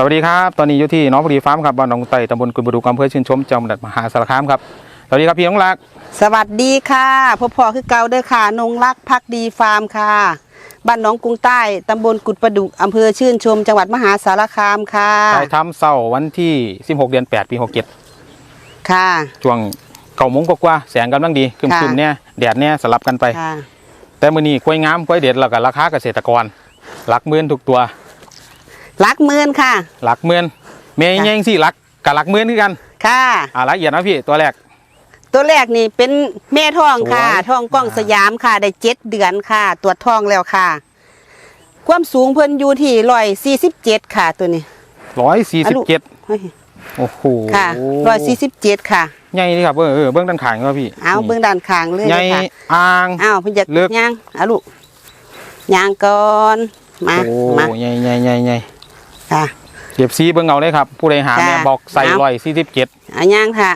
สวัสดีครับ ตอนนี้อยู่ที่หน้องบุรีฟาร์มครับบ้านหนองไต่ตำบลกุลบุรีอำเภอชื่นชมจังหวัดมหาสารคามครับ สวัสดีครับพี่น้องรัก สวัสดีค่ะพ่อพ่อคือเก่าเด้อค่ะนงรักพักดีฟาร์มค่ะบ้านหน้องกรุงใต้ตำบลกุดประดุกอำเภอชื่นชมจังหวัดมหาสารคามค่ะถ่ายทำเศร้าร์วันที่ 16 เดือน 8 ปี 67 ค่ะช่วงเก่าโมงกว่าๆแสงกำลังดีครึมค่ะๆเนี่ยแดดเนี่ยสลับกันไปค่ะแต่มื้อนี้กล้วยงามกล้วยเด็ดแล้วก็ราคาเกษตรกรหลักหมื่นทุกตัว รักเมือนค่ะ หลักหมื่นเมย์ค่ะยังสิหลักกับหลักหมื่นคือกัน ค่ะ อ่าละเอียดนะพี่ตัวแรก ตัวแรกนี่เป็นแม่ท้องค่ะสวยท้องกล้องอ่าสยามค่ะ ได้เจ็ดเดือนค่ะ ตรวจท้องแล้วค่ะ ความสูงเพิ่นอยู่ที่ร้อยสี่สิบเจ็ดค่ะตัวนี้147เฮ้ยโอ้โหค่ะร้อยสี่สิบเจ็ดค่ะ ใหญ่นี่ครับเออเออเบื้องด้านข้างครับพี่เอาเบื้องด้านข้างเลยใหญ่ค่ะ อ่าง อ้าวเพิ่นอยากเลือกย่างเอาลูกย่างก่อน มา โอ้มา ใหญ่ใหญ่ใหญ่ใหญ่ ค่ะ เก็บซีเบิ่งเอาเลยครับ ผู้ใดหาค่ะแม่บอกใส่เอาร้อยสี่สิบเจ็ดเอาย่างค่ะ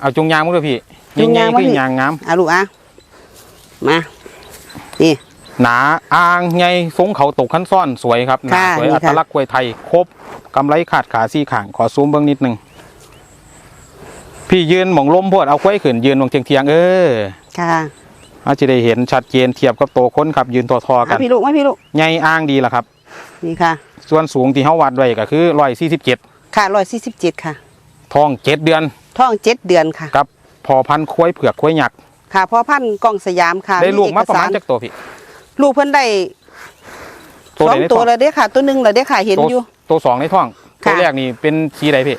เอาจุงยางมั้งด้วยพี่จุงยางใหญ่ๆมาคือพี่ยางงามเอาลูกอะมานี่หนาอ่างใหญ่ทรงเขาตกขั้นซ่อนสวยครับหนาค่ะสวยนี่อัค่ะตลักษณ์กล้วยไทย ครบกำไรขาดขาซี่ข่างขอซูมเบิ่งนิดหนึงพี่ยืนหมองล้มโพดเอากล้วยขืนยืนมองเทียงเทียงๆเออค่ะอาจจะได้เห็นชัดเจนเทียบกับโตวคนครับยืนทอทอๆกัเอานพี่ลูกมาพี่ลูกใหญ่อ่างดีล่ะครับ นี่ค่ะ ส่วนสูงที่เฮาวัดไว้ก็คือร้อยสี่สิบเจ็ดค่ะร้อยสี่สิบเจ็ดค่ะทองเจ็ดเดือนท้องเจ็ดเดือนค่ะกับพอพันธุ์ควายเผือกควายหยักค่ะพ่อพันธุ์กล้องสยามค่ะได้ลูกมาเอประมาณสจักตัวพี่ลูกเพิ่นได้ตัวสไหอนงในตัท้วองแล้วเด้อค่ะ ตัวหนึ่งแล้วเด้อค่ะเห็นตัวอยู่ ตัวสองในท้องค่ะตัวแรกนี่เป็นสีใดพี่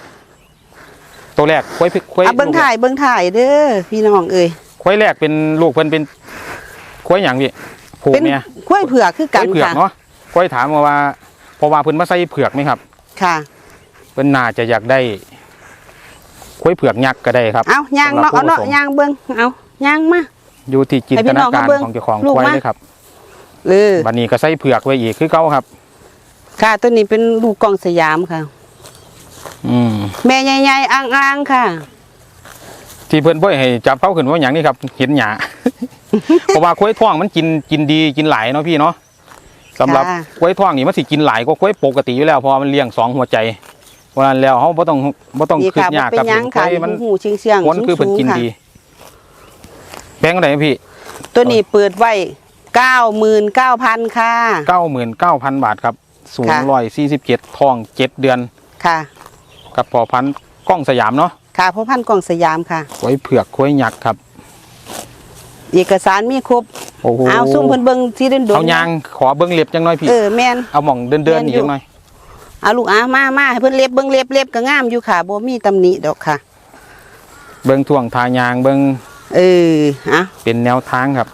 ตัวแรกควายเผือกควายอะเบิ้งถ่ายเบิ้งถ่ายเด้อพี่น้องเอ้ยควายแรกเป็นลูกเพิ่นเป็นควายหยังพี่ผูกเป็นเนี่ยกล้วยเผือกคือคกัวานยเผือกค่ะเนาะ ควายถามมาว่าเพราะว่าเพิ่นมาใส่เผือกไหมครับ ค่ะเพิ่นน่าจะอยากได้ควายเผือกยักษ์ก็ได้ครับเอาย่างเนาะสำหรับเอาเนาะผู้ผสมย่างเบิ้งเอาย่างมาอยู่ที่จินให้ตพี่น้นาองการเขาเบิ่งของเจ้าของลูกควายมาเลยครับเออบัดนี้ก็ใส่เผือกไว้อีกคือเก่าครับ ค่ะตัวนี้เป็นลูกกล้องสยามค่ะ อืมแม่ใหญ่ๆอ่างๆค่ะ ที่เพื่อนบ่ให้จับเขาขึ้นว่าอย่างนี้ครับ เห็นหยาเพราะว่าควายท่องมันกินกินดีกินหลายเนาะพี่เนาะ สำหรับค่ะควายท่องนี่มันสิกินหลายกว่าควายปกติอยู่แล้วเพราะว่ามันเลี้ยงสองหัวใจเพราะฉะนั้นแล้วเขาบ่ต้องบ่ต้องนี่คิดค่ะยากเป็กับนหยังควาค่ะยมันหูเชียงเชียงคนคือเพิ่นกินค่ะดีแพงเท่าไหร่พี่ ตัวนี้เปิดไว้เก้าหมื่นเก้าพันค่ะ99,000บาทครับสูงค่ะ147ท้องเจ็ดเดือนค่ะ กับพอพันธุ์กล้องสยามเนาะค่ะพ่อพันธุ์กล้องสยามค่ะควายเผือกควายหยักษ์ครับ เอกสารมีครบโอ้โหเอาซุ่มเพิ่นเบิ่งที่เดินโดนเอายางขอเบิ่งเล็บจังหน่อยพี่เออแม่น เอาหม่องเดินๆเดินนี่อยู่จังหน่อยเอาลูกอะมามาให้เพิ่นเล็บเบิ่งเล็บเล็บก็งามอยู่ค่ะบ่มีตำหนิดอกค่ะ เบิ่งท่วงทายางเบิ่งเอออะเป็นแนวทางครับ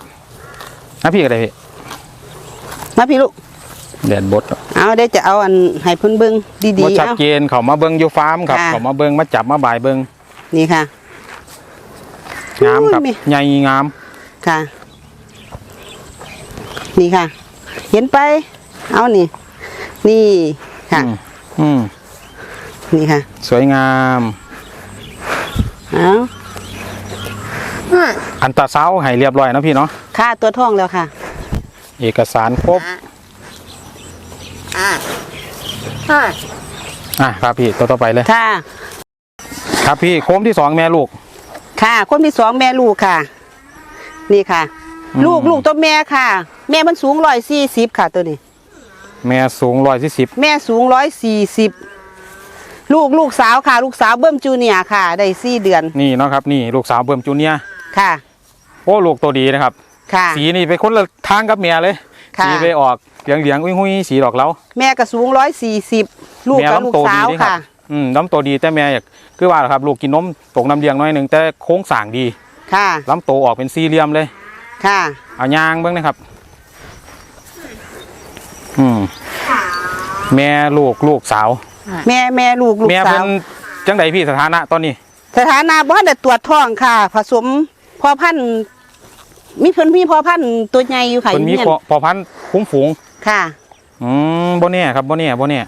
นะพี่อะไรพี่มาพี่ลูกแดดบดเอาเดี๋ยวจะเอาอันให้เพิ่นเบิ่งดีบ่ๆชัดเอา เจนเขามาเบิ่งอยู่ฟาร์มครับค่ะ เขามาเบิ่งมาจับมาบ่ายเบิ่งนี่ค่ะ งามครับโอ้ยแม่ ใหญ่งาม ค่ะ นี่ค่ะ เห็นไป เอานี่ นี่ค่ะ อืมอืมนี่ค่ะ สวยงามเอาอันตราเซาด์ให้เรียบร้อยนะพี่เนาะค่าตัวท่องแล้วค่ะ เอกสารครบอะครับพี่ตัวต่อไปเลยค่ะ ครับพี่โค้มที่สองแม่ลูก ค่ะคนที่สองแม่ลูกค่ะ นี่ค่ะ อืม ลูกลูกตัวแม่ค่ะ แม่มันสูงร้อยสี่สิบค่ะตัวนี้ แม่สูงร้อยสี่สิบแม่สูงร้อยสี่สิบลูกลูกสาวค่ะ ลูกสาวเบิ้มจูเนียร์ค่ะ ได้สี่เดือนนี่เนาะครับนี่ลูกสาวเบิ่มจูเนียร์ค่ะโอ้ลูกตัวดีนะครับ ค่ะ สีนี่ไปคนละทางกับเมียเลย ค่ะ สีไปออกเหลืองเหลืองๆอุ้ยหุยๆสีดอกเล้าแม่ก็สูงร้อยสี่สิบลูกแม่กับลูกลำโตสาวดีนี่ครัค่ะบอืมลำโตดีแต่แม่อยากคือว่าล่ะครับ ลูกกินนมตกน้ำเลี้ยงน้อยหนึ่งแต่โค้งสร้างดี ค่ะลำโตออกเป็นสี่เหลี่ยมเลย ค่ะเอายางเบ้างนะครับ อืม แม่ลูกลูกสาว แม่แม่ลูกลูกแม่สาเพิ่วนจังใดพี่สถานะตอนนี้ สถานะบ้านแต่ตรวจท้องค่ะ ผสมพอพันธุ์มีเพิ่นมีพอพันธุ์ตัวใหญ่อยู่ค่ะเพิ่นมีอยู่พอพอพันธุ์คุ้มฝูง ค่ะ อืมบ่แน่ครับบ่แน่บ่แน่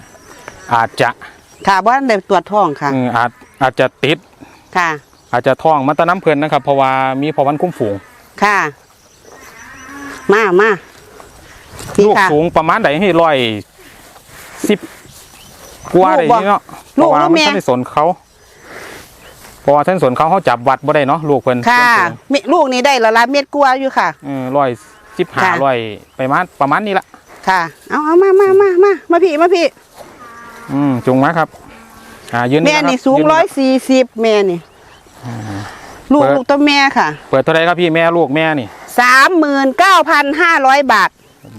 อาจจะค่ะบ้านแต่ตรวจท้องค่ะ อืมอาจอาจจะติด ค่ะ อาจจะท้องมันตะน้ำเพิ่นนะครับเพราะว่ามีพอพันธุ์คุ้มฝูงค่ะ มามานี่ลูกค่ะ สูงประมาณใดให้ร้อยสิบกลัวได้นี่เนาะเพลูกราะว่าหรือมันแม่ท่านได้สนเขาเพราะว่าท่านสนเขาเขาจับวัดบ่ได้เนาะลูกเพิ่นค่ะเม็ดลูกนี่ได้ละละเม็ดกลัวาอยู่ค่ะเออร้อยสิบห้าค่ะ ร้อยไปมาประมาณนี้ละค่ะ เอาเอามามามามามาพี่มาพี่อืมจุงมาครับอ่ายืนแม่ะคบนี่สูงยืร้อยสี่สิบแม่นี่ ลูกเปิดลูกตัวแม่ค่ะ เปิดเท่าไหรครับพี่แม่ลูกแม่นี่สามหมื่นเก้าพันห้าร้อยบาท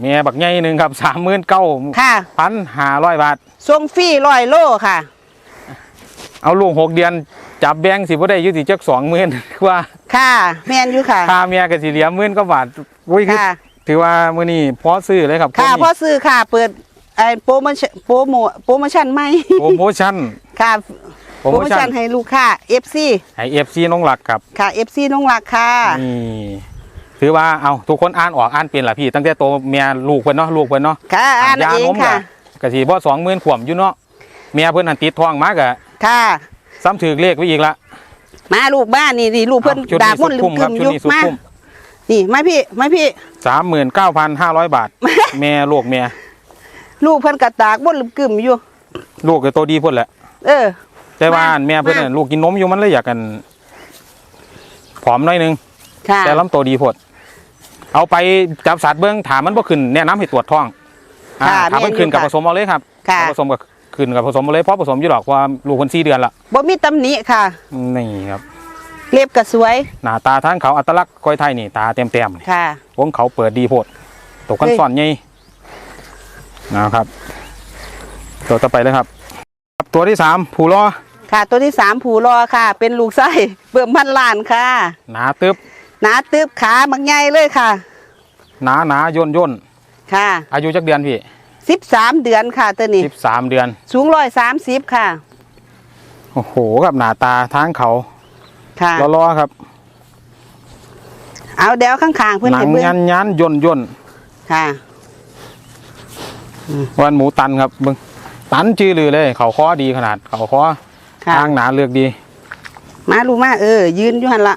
แม่บักใหญ่หนึ่งครับสามหมื่นเก้าค่ะพันห้าร้อยบาททรงฟรีร้อยโลค่ะ เอาลูกหกเดือนจับแบงค์สิบ่ได้อยุติจักสองหมื่นว่า ค่ะ แม่นอยู่ค่ะค่าเมียกับสิเหลียหมื่นก็บาทอุ้ยคือค่ะ ถือว่ามื้อนี้พอซื้อเลยครับค่ะตัวนี้พ่อซื้อค่ะ เปิดไอ้โปรโมชั่นโปรโมโปรโมชั่นไหมโปรโมชั่น ค่ะ โปรโปรโมโมชั่ชั่นนให้ลูกค้า FC ให้ FC น้องหลักครับค่ะ FC น้องรักค่ะ นี่ถือว่าเอาทุกคนอ่านออกอ่านเป็นล่ะพี่ ตั้งแต่โตเมียลูกเพิ่นเนาะลูกเพิ่นเนาะค่ะอ่านยาเองนมค่ะก็สิบ่20,000ขวมอยู่เนาะเมียเพิ่นหันติดท้องมากะค่ะ ซ้ำถือเลขไว้อีกละมาลูกบ้านนี่นี่ลูกเพิ่นเอาชุดดานี้บสุมุ่นดลืคุ้มมกคึรับมชุดยุกนี้สุดมาคุ้มนี่มาพี่มาพี่39,500บาท แม่ลูกแม่ลูกเพิ่นกระตากบ่นลืมกึมอยู่ ลูกก็โตดีพุ่นแหละ เออ แต่ว่ามาแม่เพิ่นน่ะมาลูกกินนมอยู่มันเลยอยากกันผอมหน่อยหนึง ค่ะแต่ลำโตดีพดเอาไปจับสัตว์เบิ้งถามมันบ่ขึ้นแนะนำให้ตรวจท้องอ่าค่ะถามมันขึ้นกับแม่ผนอยู่สมเอาเลยครับค่ะผสมกับขึ้นกับผสมเอาเลยเพราะผสมอยู่หรอกเพราะว่าลูกคนสี่เดือนละบ่มีตำหนิค่ะ นี่ครับเล็บก็สวยหน้าตาทางเขาอัตลักษณ์ก้อยไทยนี่ตาเต็มเต็มๆนี่ค่ะ วงเขาเปิดดีโพดตกกันเฮ้ยซ่อนใหญ่นะครับ ตัวต่อไปเลยครับครับ ตัวที่สามผูล้อ ค่ะ ตัวที่สามผูรอค่ะ เป็นลูกไส้เบิ่มพันล้านค่ะ หนาตึบหนาตึบขาบักใหญ่เลยค่ะ หนาหนาย่นย่นค่ะ อายุจักเดือนพี่สิบสามเดือนค่ะตัวนี้สิบสามเดือน สูงร้อยสามสิบค่ะ โอ้โหกับหน้าตาทางเขาค่ะล้อๆครับ เอาเดี๋ยวข้างๆเพื่อนหนัให้งเบิ่งยันยันย่นย่นค่ะวันหมูตันครับเบิ่งตันจื้อลือเลย เขาคอดีขนาด เขาคอ ค่ะทางหนาเลือกดี มาลูกมาเออ ยืนอยู่หันละ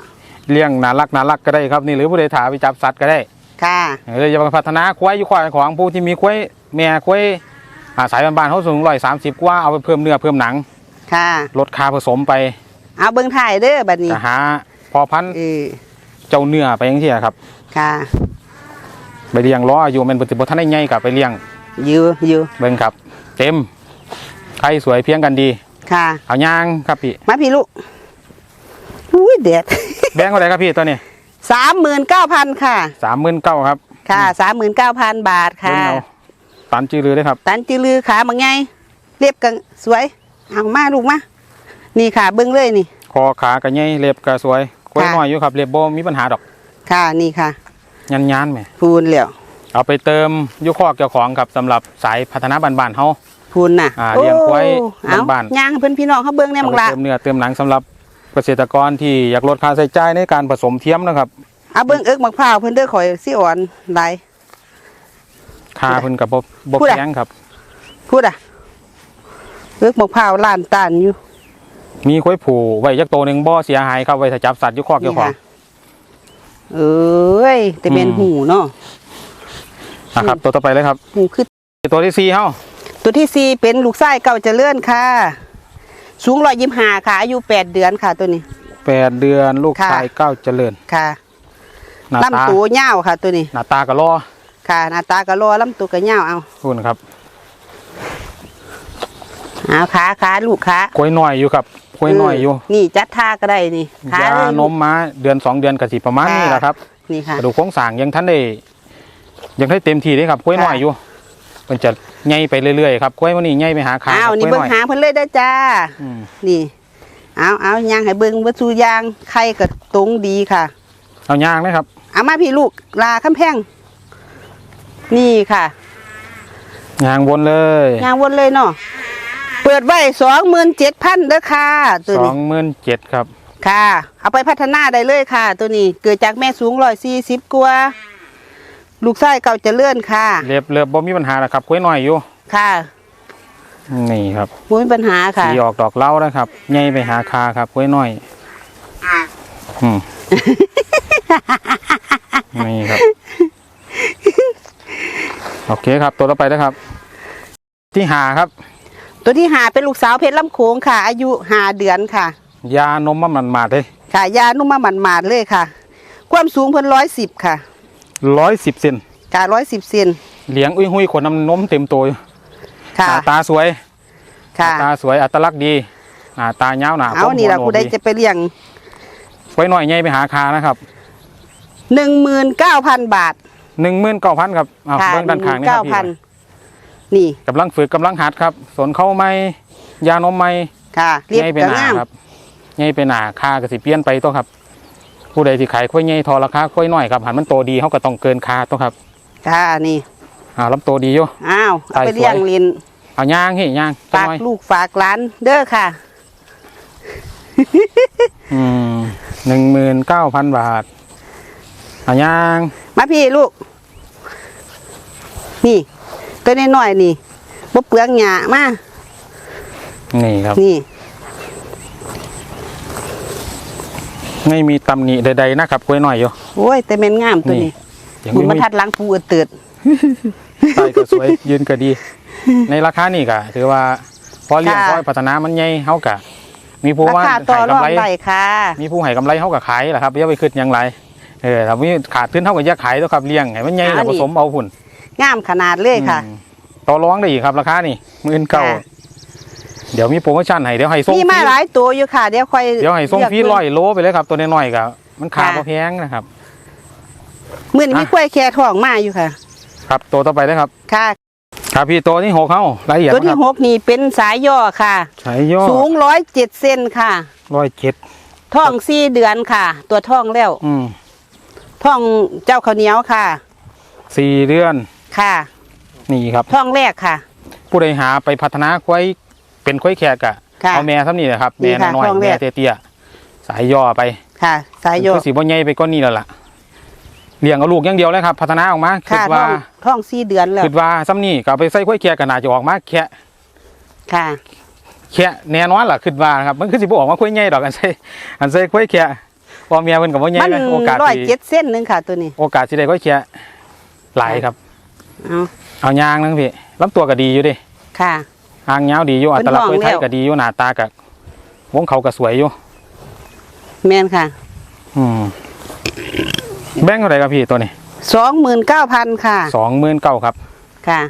เลี้ยงน่ารักน่ารักก็ได้ครับนี่หรือผู้ใดถาไปจับสัตว์ก็ได้ค่ะเอออย่าไปพัฒนาควายอยู่ควายของผู้ที่มีควายแม่ควายอาสายบ้านๆเขาสูงร้อยสามสิบกว่าเอาไปเพิ่มเนื้อเพิ่มหนัง ค่ะลดค่าผสมไปเอาเบิ่งถ่ายเด้อบัดนี้จะหาพอพันธุ์เออเจ้าเนื้อไปยังที่ครับ ค่ะ ไปเลี้ยงล้ออายู่มันปฏิบัติท่านได้ใหญ่กับไปเลี้ยงอยู่อยู่เบิ่งครับ เต็มไข่สวยเพียงกันดี ค่ะ เอาย่างครับพี่มาพี่ลูกอุ้ยเด็ดแบงค์เท่าไหร่ครับพี่ตัวนี้สามหมื่นเก้าพันค่ะ สามหมื่นเก้าครับค่ะสามหมื่นเก้าพันบาทค่ะ เบิ่งเอาตันจื้อลือเลยครับ ตันจือลือขาบางไงเรียบกันสวยเอามาลูกมานี่ค่ะเบิ้งเลยนี่ คอขากระใหญ่เล็บกระสวยควายค่ะ น้อยอยู่ครับเล็บโบมีปัญหาดอกค่ะนี่ค่ะยันยานๆแหมพูนเหลียวเอาไปเติมอยุคอกเจ้าของครับสำหรับสายพัฒนาบ้านๆเฮา พูนน่ะอ่าเลี้ยงควายโอ้เอาบ้านๆ ย่างให้เพื่อนพี่น้องเขาเบิ้งแน่เอามึงไปละเติมเนื้อเติมหนังสำหรับเกษตรกรที่อยากลดค่าใช้จ่ายในการผสมเทียมนะครับเอาเบิ้งเอิกมะพร้าวเพื่อนเด้อข่อยสิอ่อนหลาย ค่าเพิ่นกับบ่บ่พูดอะ แพงครับ พูดอะ เอิกมะพร้าวล้านตันอยู่ มีควายผูไว้จักตัวหนึงบ่เสียหายครับไว้ถ้าจับสัตว์อยุคอกเจ้าของ นี่ค่ะ เอ้ยแต่เป็นอืม หูเนาะนะครับ ตัวต่อไปเลยครับหูคือตัวที่สี่เฮา ตัวที่สี่เป็นลูกไส้เก่าเจริญค่ะ สูงร้อยยิมหาค่ะอายุแปดเดือนค่ะตัวนี้แปดเดือนลูกค่ะชายเก้าเจริญค่ะหน้าตาลำตัวเงาวค่ะ ตัวนี้หน้าตาก็รอค่ะหน้าตากะโลลำตัวกะเงาวเอาคุณครับเอาขาขาลูกขาควายน้อยอยู่ครับควายน้อยอยู่เนี่จัดท่าก็ได้นี่ขายาเลยนมมาเดือนสองเดือนก็สิประมาณค่ะนี้แหละครับนี่ค่ะกระดูกโครงสร้างยังทันได้ยังได้เต็มที่เลยครับควายน้อยค่ะอยู่มันจะ ใหญ่ไปเรื่อยๆครับควายมันนี่ใหญ่ไปหาขาอ้าวครับนี่ควายเบิ้งน้อยหาเพิ่นเลยได้อจ้าอืมนี่เอาเอายางให้เบิ้งวัตถุยางไข่กับตรงดีค่ะ เอาย่างนะครับเอามาพี่ลูกลาคำแพงนี่ค่ะย่างวนเลยยางวนเลยเนาะเปิดไว้สองหมื่นเจ็ดพันเด้อค่ะ ตัวสอนี้งหมื่นเจ็ดครับ ค่ะ เอาไปพัฒนาได้เลยค่ะ ตัวนี้เกิดจากแม่สูงร้อยสี่สิบกว่า ลูกไส้เก่าเจะเลื่อนค่ะ เรียบเรียบบ่มีปัญหาแล้วครับควายน้อยอยู่ค่ะนี่ครับไม่มีปัญหาค่ะ สีออกดอกเหล้านะครับใหญ่ไปหาคาครับควายน้อยอืม นี่ครับ โอเคครับ ตัวต่อไปนะครับ ที่หาครับ ตัวที่หาเป็นลูกสาวเพชรลำโขงค่ะ อายุหาเดือนค่ะ ยานมมันมาดเลยค่ะ ยานุ่มมาหมันหมาดๆเลยค่ะ ความสูงเพิ่นร้อยสิบค่ะ ร้อยสิบเซนการ้อยสิบเซนเหลียงอุ้ยหุยขนน้ำนมเต็มตัวอยู่ค่ะหน้าตาสวยหค่ะน้าตาสวยอัตลักษณ์ดีหน้าตาเงาวหนาเอาผมนี่ละหัวโนผู้ใดดีจะไปเลี้ยงไว้หน่อยไงไปหาคานะครับหนึ่งหมื่นเก้าพันบาทหนึ่งหมื่นเก้าพันครับอ้าวค่ะเบื้องด้านข้างนี่คเก้ารับพันพี่นี่กำลังฝึกกำลังหัดครับ สนเข้าไม่ยานมไม่ค่ะเรียบไงไปกระหนาง่ามครับไงไปหนาคากระสิเปลี่ยนไปตัวครับ ผู้ใดที่ขายค่อยไงทอราคาค่อยน้อยครับหันมันโตดีเขาก็ต้องเกินคาตัวครับค่ะนี่อ่าลำโตดีอยู่อ้าวเอาไปใส่สวยเลี้ยงลินเอาย่างเฮ้ยย่างจังฝากหน่อยลูกฝากหลานเด้อค่ะอืมหนึ่งหมื่นเก้าพันบาทเอาย่างมาพี่ลูก นี่ตัวน้อยๆนี่บ่เปลืองหญ้ามานี่ครับนี่ ไม่มีตำหนิใดๆนะครับค่อยน้อยอยู่ โอ้ย แต่แม่นงามตัวนี้อย่างบุญนี้บรไม่รทัดหลังปูเตืดใส่ก็สวยยืนก็ดี ในราคานี่ก็ถือว่าพอเลี้ยงค่ะพอพัฒนามันใหญ่เฮากะมีผู้ราว่าคาต่อขายรองกำไร ได้ค่ะ มีผู้ให้กำไรเฮาก็ขายแหละครับอย่าไปคิดหยังไรเออถ้ามีขาดทุนเฮาก็อย่าขายตัวครับเลี้ยงให้มันใหญ่แล้วผสมเอาหุ่นงามขนาดเลยค่ะ อืมต่อรองได้อีกครับราคานี่หมื่นเก้าค่ะ เดี๋ยวมีโปรโมชั่นให้เดี๋ยวให้ส่งมีมาฟรีหลายตัวอยู่ค่ะ เดี๋ยวค่อยเดี๋ยวให้ส่งฟรีเลืกร้อยโลไปเลยครับ ตัวน้อยๆก็มันขาค่ะบ่แพงนะครับมื้อนี้มีอะกล้วยแค่ทองมาอยู่ค่ะ ครับตัวต่อไปเลยครับ ค่ะครับพี่ตัวที่หกเข้ารายละเอียดตัวนะคที่รับหกนี่เป็นสายย่อค่ะใช้ย่อสูงร้อยเจ็ดเซนค่ะร้อยเจ็ดท้องสี่เดือนค่ะ ตัวท้องแล้ว อืมท้องเจ้าข้าวเหนียวค่ะสี่เดือนค่ะ นี่ครับท้องแรกค่ะ ผู้ใดหาไปพัฒนาควาย เป็นควายแขกอะค่ะเอาแม่ซ้ำนี่นะครับนี่แม่ค่ะน้อยท้องๆแรแม่ก เตี้ยๆสายย่อไปค่ะ สายย่อคือสีบ่ใหญ่ไปก้อนนี้แล้วล่ะเลี้ยงเอาลูกอย่างเดียวเลยครับ พัฒนาออกมาคิค่ะดท้ว่าองท้องสี่เดือนแล้วคิดว่าซ้ำนี่ก็เอาไปใส่ควายแขกก็น่าจะออกมาแค่ค่ะ แค่แน่นอนล่ะคิดว่านะครับมันคือสิบ่ออกมาควายใหญ่ดอกอันใส่อันใส่ควายแขกพอเมียเพิ่นก็บ่ใหญ่มันเลยโอกาสร้อยสิเจ็ดเส้นหนึงค่ะตัวนี้โอกาสสิได้ควายแขกหลายครับ เอาเอายางนึงพี่ลำตัวก็ดีอยู่เดิ ค่ะ หางยาวดีอยู่อัตลักษณ์เพิ่ควายนไทยท้องแล้วก็ดีอยู่หน้าตาก็วงเขาก็สวยอยู่แมนค่ะ อืมแบงค์เท่าไหร่ครับพี่ตัวนี้สองหมื่นเก้าพันค่ะสองหมื่นเก้าครับ ค่ะ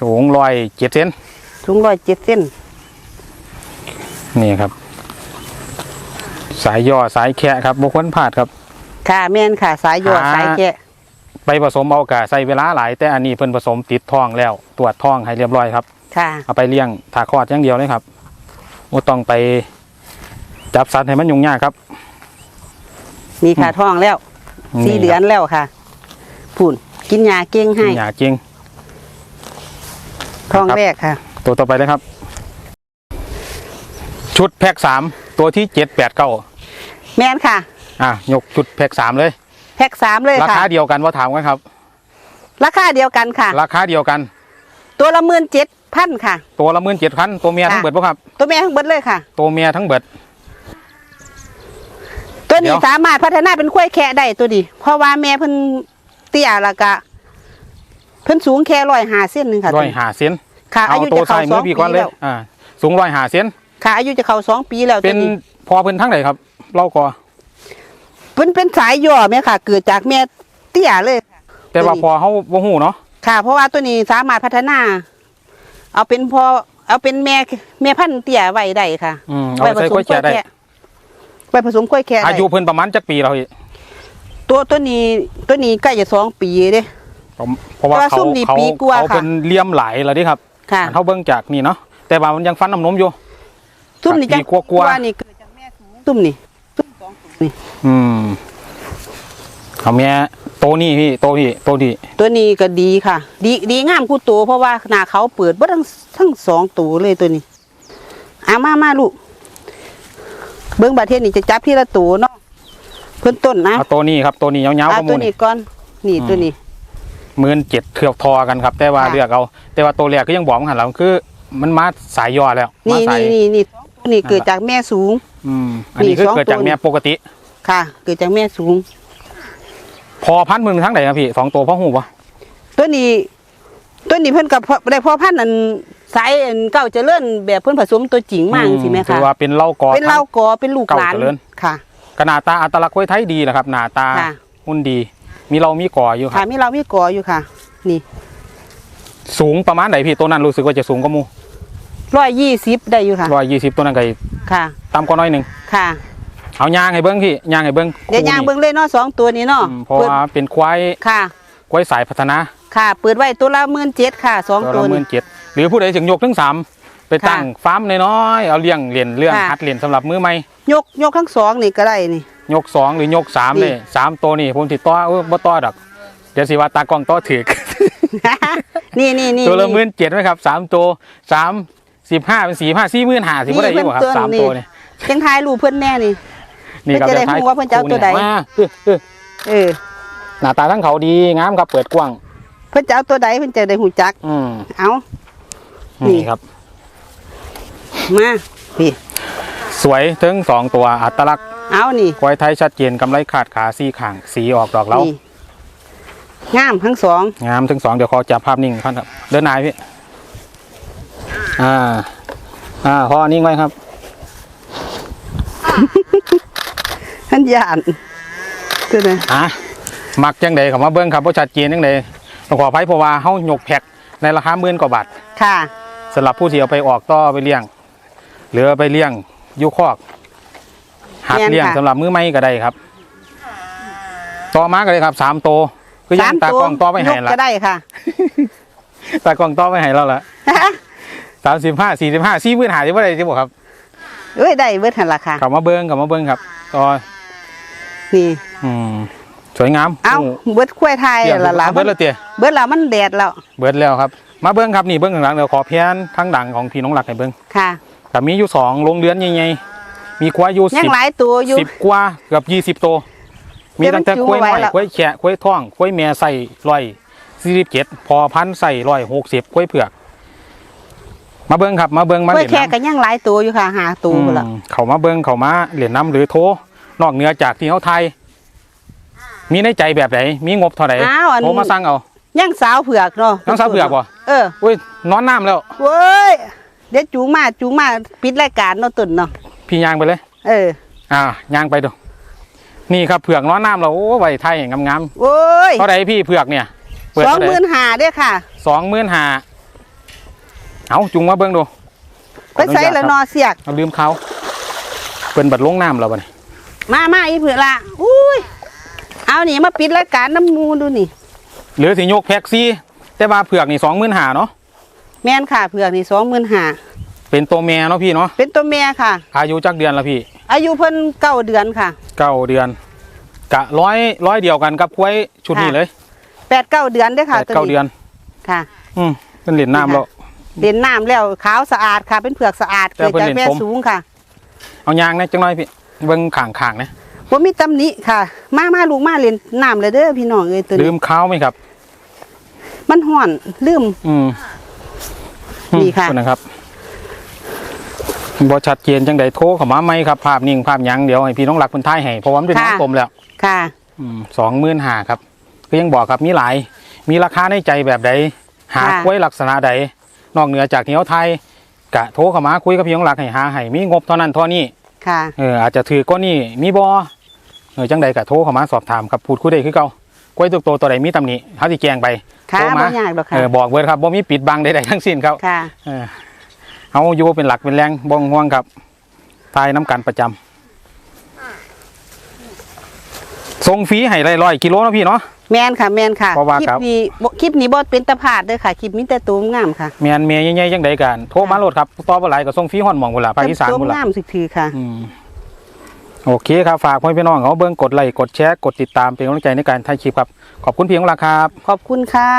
สูงร้อยเจ็ดเซนถุงร้อยเจ็ดเส้นนี่ครับ สายย่อสายแคะครับบกควรพลาดครับ ค่ะแมนค่ะ สายย่อหาสายแกะไปผสมเอากะใส่เวลาหลาย แต่อันนี้เพิ่นผสมติดท้องแล้ว ตรวจท้องให้เรียบร้อยครับ ค่ะ เอาไปเลี้ยงถาคลอดอย่างเดียวเลยครับบ่ต้องไปจับสัตว์ให้มันยุ่งยากครับ มีค่ะท้องแล้วสี่เดือนแล้วค่ะผุ่นกินยาเก่งให้หยาจริงท้องครับแรกค่ะ ตัวต่อไปเลยครับ ชุดแพ็กสามตัวที่เจ็ดแปดเก้าแมนค่ะ อะยกชุดแพ็กสามเลย แพ็กสามเลยราค่ะคาเดียวกันว่าถามกันครับ ราคาเดียวกันค่ะ ราคาเดียวกัน ตัวละหมื่นเจ็ด พันค่ะ ตัวละหมื่นเจ็ดพันตัวเมียทั้งค่ะเบิดป่ะครับ ตัวแม่ทั้งเบิดเลยค่ะ ตัวเมียทั้งเบิด ตัวเดี๋นี้ยวสามารถพัฒนาเป็นกล้วยแคะได้ตัวนี้เพราะว่าแม่เพิ่นเตี้ยและกะเพิ่นสูงแค่ร้อยหาเส้นหนึ่งค่ะร้อยหาเซนค่ะอาเอายุตัวจะเข้าใส่สมือองปีปีก่อนเลยแล้วอ่าสูงร้อยหาเซนค่ะ อายุจะเข้าสองปีแล้วเป็ตัวนนี้พอเพิ่นทั้งไหนครับเล่าก่อเพิ่นเป็นสายย่อแม่ค่ะ เกิดจากแม่เตี้ยเลย แต่ว่าตัวนี้พอเขาบ่หูเนาะค่ะ เพราะว่าตัวนี้สามารถพัฒนา เอาเป็นพอเอาเป็นแม่แม่พันธุ์เตี้ยไว้ได้ค่ะอืมเอาไปใส่กล้วยแขกได้ ไว้ผสมกล้วยแขกได้อายุเพิ่นประมาณจักปีเราอีกตัวตัวนี้ตัวนี้ใกล้จะสองปีเด้เพราะว่าแต่ว่าเขาซุ่มนี่เขาปีกว่าเขาค่ะ เป็นเลี่ยมหลายแล้วดิครับค่ะ เขาเบิ่งจากนี่เนาะแต่ว่ามันยังฟันน้ำนมอยู่ตุ้มนี่จัปีกว่าๆ นี่เกิดจากแม่สูงตุ้มนี่ตุ้มสองตุ้มนี่ อืมเอาแม่ โตนี่พี่โตพี่โตนี่ตัวนี้ก็ดีค่ะ ดีดีงามกูโตเพราะว่าหน้าเขาเปิดบ่ทั้งทั้งสองตัวเลยตัวนี้อามามาลูกเบิ้งบาเทศนี่จะจับที่ละตัวเนาะเพิ่นต้นนะเอาโตนี่ครับโตนี่ยาวๆเอาประมูตัวลนี้ก่อนนี่ตัวนี้ หมื่นเจ็ดเทือกทอกันครับ แต่ว่าค่ะ เลือกเอา แต่ว่าตัวแรกก็ยังบอกมันหันเราคือ มันมาสายย่อแล้วมานี่สาย นี่นี่นี่ตัวนี้เกิดจากแม่สูง อืมอันนี้นี่คือสองเกิดจากตัวนี่ แม่ปกติ ค่ะ เกิดจากแม่สูง พอพันธุ์มึงทั้งไหนครับพี่สองตัวพ่อหูปะตัวนี้ตัวนี้เพิ่นกับได้พ่อพันธุ์อันสายอันเก่าเจริญแบบเพิ่นผสมตัวจริงมากสิแม่ถืค่ะอว่าเป็นเหล่ากอเป็นเล่ากอเป็นลูกหลานเก่าเจริญค่ะขนาดตาอัตลักษณ์กล้วยไทยดีแหละครับหน้าตาค่ะหุ่นดี มีเรามีกออยู่คค่ะรับมีเรามีกออยู่ค่ะ นี่ สูงประมาณไหนพี่ตัวนั้นรู้สึกว่าจะสูงกว่าหมูร้อยยี่สิบได้อยู่ค่ะร้อยยี่สิบตัวนั้นก็ค่ะต่ำกว่าน้อยหนึ่งค่ะ เอายางให้เบิ้งพี่ยางให้เบิ้งเดี๋ยวยางเบิ่งเลยเนาะสองตัวนี้เนาะอืมเพราะเปิดว่าเป็นควายค่ะควายสายพัฒนาค่ะ เปิดไว้ตัวละหมื่นเจ็ดค่ะสองตัวตัวละหมื่นี้นเจ็ดหรือผู้ใดถึงยกถึงสามไปตั้งฟาร์มน้อยๆเอาเลี้ยงเรียนเรื่องค่ะหัดเรียนสำหรับมือใหม่ยกยกทั้งสองนี่ก็ได้นี่ยกสองหรือยกสามนี่เลยสามตัวนี่ผมติดต่อเออบ่ต่อดอกเดี๋ยวสิว่าตากล้องต่อถือนี่นี่นี่ตัวละหมื่นเจ็ดไหมครับสามตัวสามสิบห้าเป็นสี่ห้าสี่หมื่นห้าสิบได้อยู่บ่ครับสามตัวนี่ยังทายรูปเพิ่นแน่นี่ นี่ครับเพิ่นจะได้ดี๋ยท้ยรู้ว่าเพิ่นจะเอาตัวใด มาเออเออเออหน้าตาทั้งเขาดีงามครับเปิดกว้าง เพิ่นจะเอาตัวใดเพิ่นจะได้หูจัก อืมเอา นี่ นี่ครับ มาพี่สวยถึงสองตัวอัตลักษณ์เอานี่ควายไทยชัดเจนกำไรขาดขาสีข่างสีออกดอกแล้วนี่งามทั้งสองงามถึงสองเดี๋ยวขอจับภาพนิ่งท่านครับเดินนายพี่อ่า อ่าพอนิ่งไว้ครับ ท่านยานตัวไหนอะมักจังใดคำว่าเบิ้งครับว่าชัดเจนจังใดต้องขออภัยเพราะว่าเฮายกแพ็คในราคาหมื่นกว่าบาทค่ะสำหรับผู้ที่เอาไปออกต่อไปเลี้ยง หรือเอาไปเลี้ยงอยุคอกหัดแม่นเลี้ยงค่ะสำหรับมือใหม่ก็ได้ครับ ต่อมาก็ได้ครับสามโตวคือยังตากล้องต่อไปให้ยกละก็ได้ค่ะตากล้องต่อไปให้เราละสามสิบห้าสี่สิบห้าสี่หมื่นหาที่ว่าได้ที่บอกครับเอ้ยได้เบิดหันละค่ะกลับมาเบิ้งกลับมาเบิ้งครับต่อ นี่ อืมสวยงามเอาเบิดคุ้วยไทยเตี้ยละละเบิดแล้วเตี้ยเบิดแล้วมันแดดแล้ว เบิดแล้วครับ มาเบิ้งครับนี่เบิ้งข้างหลังเดี๋ยวขอเพี้ยนทั้งดังของพี่น้องหลักให้เบิ้งค่ะแต่มีอยู่สองโรงเรือนใหญ่ๆมีควายอยู่ยังสิบหลายตัวอยู่สิบกว่าเกือบยี่สิบตัวมีตั้งแต่เดี๋ยวควมันยน้อยจูงไว้ละควายแขะควายท่องควายแม่ใส่ร้อยสี่สิบเจ็ดพอพันธุ์ใส่ร้อยหกสิบควายเผือก มาเบิ้งครับมาเบิ้งมาคุ้วยเหรียญแค่น้ำก็ยังหลายตัวอยู่ค่ะหาตัวพุ่นละอืมเขามาเบิ้งเขามาเหรียญน้ำหรือโท นอกเหนือจากที่เขาไทยมีในใจแบบไหนมีงบเท่าไหร่อ้าวอันโทรมาสั่งเอายังสาวเผือกเนาะยังสาวเผือกบ่เอออุ้ยนอนน้ำแล้ว เว้ยเดี๋ยวจูงมาจูงมาปิดรายการเนาะตุนเนาะพี่ยางไปเลย เอออ่ายางไปดูนี่ครับเผือกนอนน้ำเราโอ้ไว้ไทยงามโว้ยๆเท่าไหร่พี่เผือกเนี่ยเปิดสองเท่าไหหมื่ร่นหาเด้อค่ะ สองหมื่นห้าเอาจุงมาเบิ้งดูไปใส่ละนอเสียก เอาลืมเขาเป็นบัดลงน้ำแล้วบ่เนี่ย มามาอีเผือกละอุ้ยเอานี่มาปิดรายการน้ำมูดูนี่ หรือสิยกแพ็กซี่แต่ว่าเผือกนี่สองหมื่นห้าเนาะแม่นค่ะเผือกนี่สองหมื่นหาเป็นตัวแม่เนาะพี่เนาะเป็นตัวแม่ค่ะ อายุจักเดือนละพี่ อายุเพิ่นเก้าเดือนค่ะเก้าเดือนกะร้อยร้อยเดียวกันกับควายชุดนี้เลยแปดเก้าเดือนเด้อค่ะแปดเก้าเดือนค่ะ อืมเป็นเหรียญน้ำแล้วเด่นน้ำแล้วขาวสะอาดค่ะ เป็นเผือกสะอาดแต่เกิดเพิ่นจากเล่นแม่ผมสูงค่ะ เอายางนะจังน้อยพี่ เบิ้งข่างข่างๆนะว่ามีตำหนิค่ะ มามาลูกมาเล่นน้ำเลยเด้อพี่น้องเอ้ยตัวลืนี้มเขาไหมครับ มันห่อนลืม อืมนี่ค่ะอืมนะครับบอชัดเจนจังใดโทรเข้ามาไหมครับ ภาพนิ่งภาพหยังเดี๋ยวให้พี่น้องหลักคนท้ายให้เพราะว่ามันเป็นน้องกลมแล้ว ค่ะสองหมื่นหาครับ ก็ยังบอกครับมีหลาย มีราคาในใจแบบใด หาค่ะกล้วยลักษณะใด นอกเหนือจากที่เขาไทยกะโทรเข้ามาคุยกับพี่น้องหลักให้หาให้มีงบเท่านั้นเท่านี้ ค่ะ เอออาจจะถือก็นี่มีบอเออจังใดกะโทรเข้ามาสอบถามครับพูดคุยได้คือเก่ากล้วยตัวโตตัวใดมีตำหนิเขาสิแจงไปค่ะโทรบ่มายากดอกเอค่ะอบอกเบิดครับบ่มีปิดบังใดๆทั้งสิ้นครับค่ะ เออเอาอยู่เป็นหลักเป็นแรงบ่งห่วงครับทายน้ำกันประจำ ส่งฟรีให้ร้อยๆกิโลเนาะพี่เนาะ แมนค่ะแมนค่ะเพราะว่าคลิครัปบนี้บ่คลิปนี้บอเป็นตะพาดเด้อค่ะคลิปมีแต่ตัวงามค่ะแมนเมียใหญ่ๆจังใดกันโทรมาโหลดครับต่อบ่หลายก็ส่งฟรีฮอดหม่องพุ่นล่ะภาคอีสานตัวพุ่นล่ะ งามสิถือค่ะ อืมโอเคครับ ฝากพ่อพี่น้องเขาเบิ่งกดไลค์กดแชร์ กดติดตามเป็นกำลังใจในการถ่ายคลิปครับ ขอบคุณพี่น้องหลักครับ ขอบคุณค่ะ